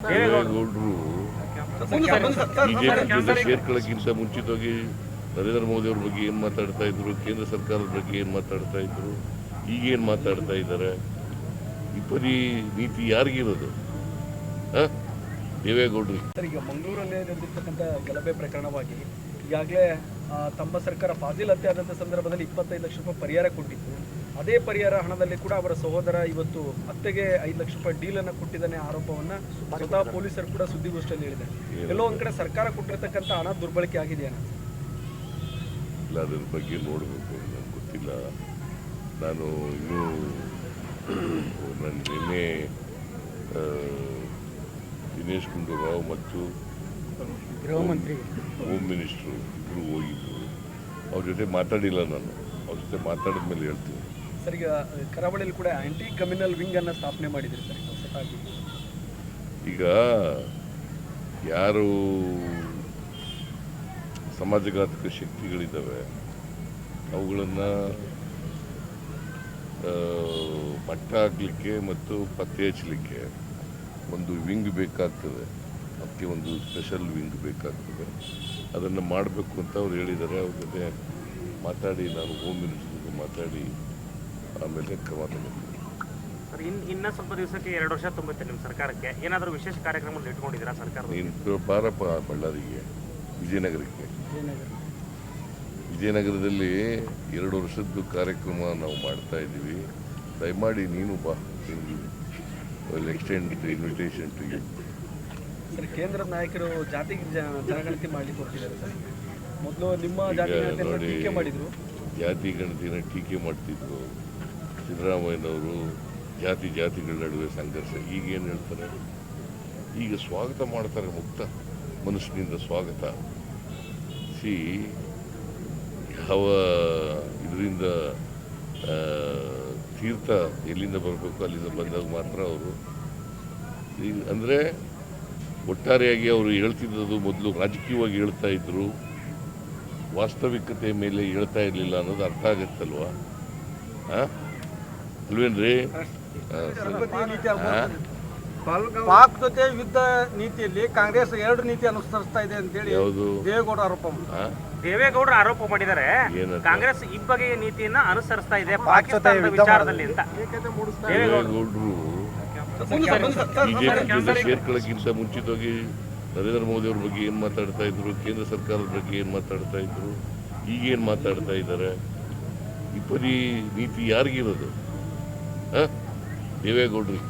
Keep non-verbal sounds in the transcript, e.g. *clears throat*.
ದೇವೇಗೌಡರು ಬಿಜೆಪಿ ಜೊತೆ ಸೇರ್ಕೊಳ್ಳೋಕ್ಕಿಂತ ಮುಂಚಿತವಾಗಿ ನರೇಂದ್ರ ಮೋದಿ ಅವ್ರ ಬಗ್ಗೆ ಏನು ಮಾತಾಡ್ತಾ ಇದ್ರು ಕೇಂದ್ರ ಸರ್ಕಾರದ ಬಗ್ಗೆ ಏನು ಮಾತಾಡ್ತಾ ಇದ್ರು ಈಗೇನು ಮಾತಾಡ್ತಾ ಇದ್ದಾರೆ ಇಬ್ಬರಿ ನೀತಿ ಯಾರಿಗಿರೋದು? ಆ? ದೇವೇಗೌಡರು ಈಗ ಮಂಗಳೂರಲ್ಲಿ ನಡೆದಿರ್ತಕ್ಕಂಥ ಗಲಭೆ ಪ್ರಕರಣವಾಗಿ ಈಗಾಗಲೇ ಆ, ತಮ್ಮ ಸರ್ಕಾರ ಫಾಜಿಲ್ ಹತ್ಯೆ ಆದಂಥ ಸಂದರ್ಭದಲ್ಲಿ ಇಪ್ಪತ್ತೈದು ಲಕ್ಷ ರೂಪಾಯಿ ಪರಿಹಾರ ಕೊಟ್ಟಿತ್ತು. ಅದೇ ಪರಿಹಾರ ಹಣದಲ್ಲಿ ಕೂಡ ಅವರ ಸಹೋದರ ಇವತ್ತು ಅತ್ತೆಗೆ ಐದು ಲಕ್ಷ ರೂಪಾಯಿ ಡೀಲ್ ಅನ್ನು ಕೊಟ್ಟಿದ್ದಾನೆ ಆರೋಪವನ್ನ ಸ್ವತಃ ಪೊಲೀಸರು ಕೂಡ ಸುದ್ದಿಗೋಷ್ಠಿಯಲ್ಲಿ ಹೇಳಿದೆ ಎಲ್ಲೋ ಒಂದ್ ಕಡೆ ಸರ್ಕಾರ ಕೊಟ್ಟಿರ್ತಕ್ಕಂಥ ಹಣ ದುರ್ಬಳಕೆ ಆಗಿದೆಯಾ ಇಲ್ಲ ಅದ್ರ ಬಗ್ಗೆ ನೋಡಬೇಕು ನನಗೆ ಗೊತ್ತಿಲ್ಲ. ನಾನು ಇನ್ನೂ *clears throat* ನನ್ನ ನಿನ್ನೆ ದಿನೇಶ್ ಗುಂಡೂರಾವ್ ಮತ್ತು ಗೃಹ ಮಂತ್ರಿ. ಹೋಮ್ ಮಿನಿಸ್ಟ್ರು ಇಬ್ಬರು ಹೋಗಿದ್ರು. ಅವ್ರ ಜೊತೆ ಮಾತಾಡಿಲ್ಲ ನಾನು. ಅವ್ರ ಜೊತೆ ಮಾತಾಡಿದ ಮೇಲೆ ಹೇಳ್ತೀನಿ. ಸರ್ ಈಗ ಕರಾವಳಿಯಲ್ಲಿ ಕೂಡ ಆಂಟಿ ಕಮ್ಯುನಲ್ ವಿಂಗ್ ಅನ್ನ ಸ್ಥಾಪನೆ ಮಾಡಿದ್ರಿ ಸರ್ ಹೊಸದಾಗಿ ಈಗ ಯಾರು ಸಮಾಜಘಾತಕ ಶಕ್ತಿಗಳಿದ್ದಾವೆ, ಅವುಗಳನ್ನು ಮಟ್ಟ ಹಾಕಲಿಕ್ಕೆ ಮತ್ತು ಪತ್ತೆ ಹಚ್ಚಲಿಕ್ಕೆ ಒಂದು ವಿಂಗ್ ಬೇಕಾಗ್ತದೆ, ಅದಕ್ಕೆ ಒಂದು ಸ್ಪೆಷಲ್ ವಿಂಗ್ ಬೇಕಾಗ್ತದೆ. ಅದನ್ನು ಮಾಡಬೇಕು ಅಂತ ಅವ್ರು ಹೇಳಿದ್ದಾರೆ. ಅವ್ರ ಜೊತೆ ಮಾತಾಡಿ, ನಾನು ಹೋಮ್ ಮಿನಿಸ್ಟರ್ ಮಾತಾಡಿ ಆಮೇಲೆ ಕ್ರಮ ಸರ್ ಇನ್ ಇನ್ನ ಸ್ವಲ್ಪ ದಿವಸಕ್ಕೆ ಎರಡು ವರ್ಷ ತುಂಬುತ್ತೆ ನಿಮ್ಮ ಸರ್ಕಾರಕ್ಕೆ. ಏನಾದರೂ ವಿಶೇಷ ಕಾರ್ಯಕ್ರಮಗಳು ಇಟ್ಕೊಂಡಿದ್ದೀರಾ ಸರ್ಕಾರದ ನೀನು ಬಾರಪ್ಪ ಬಳ್ಳಾರಿಗೆ ವಿಜಯನಗರಕ್ಕೆ. ವಿಜಯನಗರದಲ್ಲಿ ಎರಡು ವರ್ಷದ್ದು ಕಾರ್ಯಕ್ರಮ ನಾವು ಮಾಡ್ತಾ ಇದ್ದೀವಿ. ದಯಮಾಡಿ ನೀನು ಬಾ extend invitation to you sir ಕೇಂದ್ರದ ನಾಯಕರು ಜಾತಿ ಜನಗಣತಿ ಮಾಡಲಿಕ್ಕೆ ಹೊರಟಿದ್ದಾರೆ ಸರ್. ಮೊದಲು ನಿಮ್ಮ ಜಾತಿ ಗಣತಿ ಗಣತಿಯನ್ನು ಟೀಕೆ ಮಾಡಿದ್ರು. ಜಾತಿ ಗಣತಿನ ಟೀಕೆ ಮಾಡ್ತಿದ್ರು. ಸಿದ್ದರಾಮಯ್ಯನವರು ಜಾತಿ ಜಾತಿಗಳ ನಡುವೆ ಸಂಘರ್ಷ. ಈಗೇನು ಹೇಳ್ತಾರೆ? ಈಗ ಸ್ವಾಗತ ಮಾಡ್ತಾರೆ ಮುಕ್ತ ಮನುಷ್ಯನಿಂದ ಸ್ವಾಗತ. ಸಿ, ಯಾವ ಇದರಿಂದ ತೀರ್ಥ ಎಲ್ಲಿಂದ ಬರಬೇಕು, ಅಲ್ಲಿಂದ ಬಂದಾಗ ಮಾತ್ರ ಅವರು ಈಗ ಅಂದರೆ ಒಟ್ಟಾರೆಯಾಗಿ ಅವರು ಹೇಳ್ತಿದ್ದದು ಮೊದಲು ರಾಜಕೀಯವಾಗಿ ಹೇಳ್ತಾ ಇದ್ದರು ವಾಸ್ತವಿಕತೆ ಮೇಲೆ ಹೇಳ್ತಾ ಇರಲಿಲ್ಲ ಅನ್ನೋದು ಅರ್ಥ ಆಗತ್ತಲ್ವಾ? ಆ? ಅಲ್ವೇನ್ರಿ ಪಾಕ್ ಜೊತೆ ಯುದ್ಧ ನೀತಿಯಲ್ಲಿ ಕಾಂಗ್ರೆಸ್ ಎರಡು ನೀತಿ ಅನುಸರಿಸ್ತಾ ಇದೆ ಅಂತೇಳಿ ಹೇಳಿ ದೇವೇಗೌಡ ಆರೋಪ? ದೇವೇಗೌಡರು ಆರೋಪ ಮಾಡಿದ್ದಾರೆ ಕಾಂಗ್ರೆಸ್ ಕಾಂಗ್ರೆಸ್ ಇಬ್ಬಗೆಯ ನೀತಿಯನ್ನ ಅನುಸರಿಸ್ತಾ ಇದೆ ಪಾಕಿಸ್ತಾನದ ವಿಚಾರದಲ್ಲಿ ಅಂತ. ದೇವೇಗೌಡರು ಬಿಜೆಪಿ ಜೊತೆ ಸೇರ್ಕೊಳ್ಳೋಕ್ಕಿಂತ ಮುಂಚಿತವಾಗಿ ನರೇಂದ್ರ ಮೋದಿ ಅವ್ರ ಬಗ್ಗೆ ಏನು ಮಾತಾಡ್ತಾ ಇದ್ರು ಕೇಂದ್ರ ಸರ್ಕಾರದ ಬಗ್ಗೆ ಏನು ಮಾತಾಡ್ತಾ ಇದ್ರು ಈಗೇನು ಮಾತಾಡ್ತಾ ಇದ್ದಾರೆ? ಇಬ್ಬರಿ ನೀತಿ ಯಾರಿಗಿರೋದು? ಆ? ದೇವೇಗೌಡರು